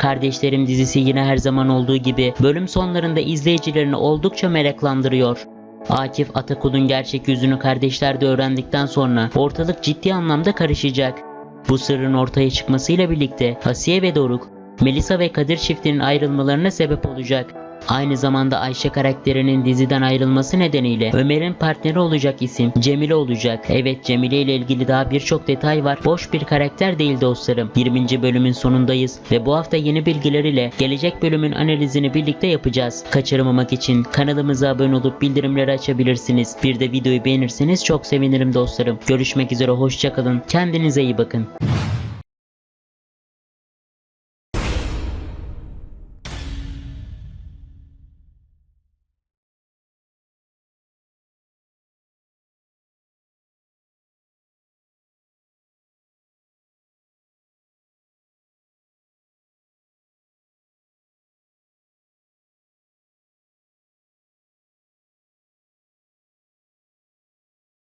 Kardeşlerim dizisi yine her zaman olduğu gibi bölüm sonlarında izleyicilerini oldukça meraklandırıyor. Akif Atakul'un gerçek yüzünü kardeşler de öğrendikten sonra ortalık ciddi anlamda karışacak. Bu sırrın ortaya çıkmasıyla birlikte Asiye ve Doruk, Melisa ve Kadir çiftinin ayrılmalarına sebep olacak. Aynı zamanda Ayşe karakterinin diziden ayrılması nedeniyle Ömer'in partneri olacak isim Cemile olacak. Evet Cemile ile ilgili daha birçok detay var. Boş bir karakter değil dostlarım. 20. bölümün sonundayız ve bu hafta yeni bilgiler ile gelecek bölümün analizini birlikte yapacağız. Kaçırmamak için kanalımıza abone olup bildirimleri açabilirsiniz. Bir de videoyu beğenirseniz çok sevinirim dostlarım. Görüşmek üzere hoşçakalın. Kendinize iyi bakın.